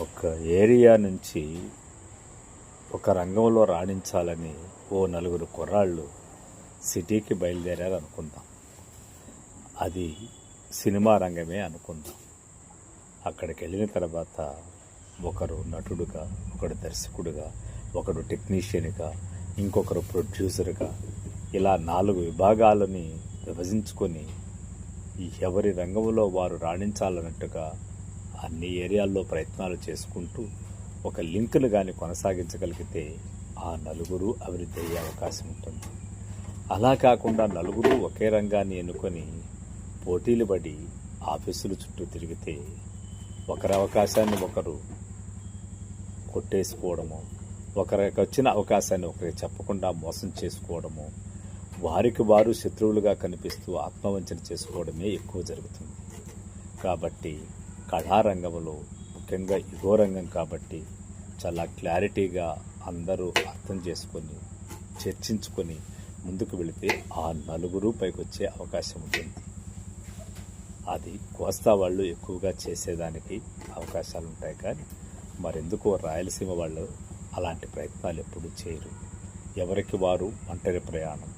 ఒక ఏరియా నుంచి ఒక రంగంలో రాణించాలని ఓ నలుగురు కుర్రాళ్ళు సిటీకి బయలుదేరారు అనుకుందాం. అది సినిమా రంగమే అనుకుందాం. అక్కడికి వెళ్ళిన తర్వాత ఒకరు నటుడుగా ఒకడు దర్శకుడుగా ఒకడు టెక్నీషియన్గా ఇంకొకరు ప్రొడ్యూసర్గా ఇలా నాలుగు విభాగాలని విభజించుకొని ఎవరి రంగంలో వారు రాణించాలన్నట్టుగా అన్ని ఏరియాల్లో ప్రయత్నాలు చేసుకుంటూ ఒక లింకును కానీ కొనసాగించగలిగితే ఆ నలుగురు అభివృద్ధి అయ్యే అవకాశం ఉంటుంది. అలా కాకుండా నలుగురు ఒకే రంగాన్ని ఎన్నుకొని పోటీలు పడి ఆఫీసుల చుట్టూ తిరిగితే ఒకరి అవకాశాన్ని ఒకరు కొట్టేసుకోవడము ఒకరికి వచ్చిన అవకాశాన్ని ఒకరికి చెప్పకుండా మోసం చేసుకోవడము వారికి వారు శత్రువులుగా కనిపిస్తూ ఆత్మవంచన చేసుకోవడమే ఎక్కువ జరుగుతుంది. కాబట్టి కళారంగంలో ముఖ్యంగా ఇగో రంగం కాబట్టి చాలా క్లారిటీగా అందరూ అర్థం చేసుకొని చర్చించుకొని ముందుకు వెళితే ఆ నలుగురు పైకి వచ్చే అవకాశం ఉంటుంది. అది కోస్తా వాళ్ళు ఎక్కువగా చేసేదానికి అవకాశాలు ఉంటాయి కానీ మరెందుకో రాయలసీమ వాళ్ళు అలాంటి ప్రయత్నాలు ఎప్పుడూ చేయరు. ఎవరికి వారు ఒంటరి ప్రయాణం.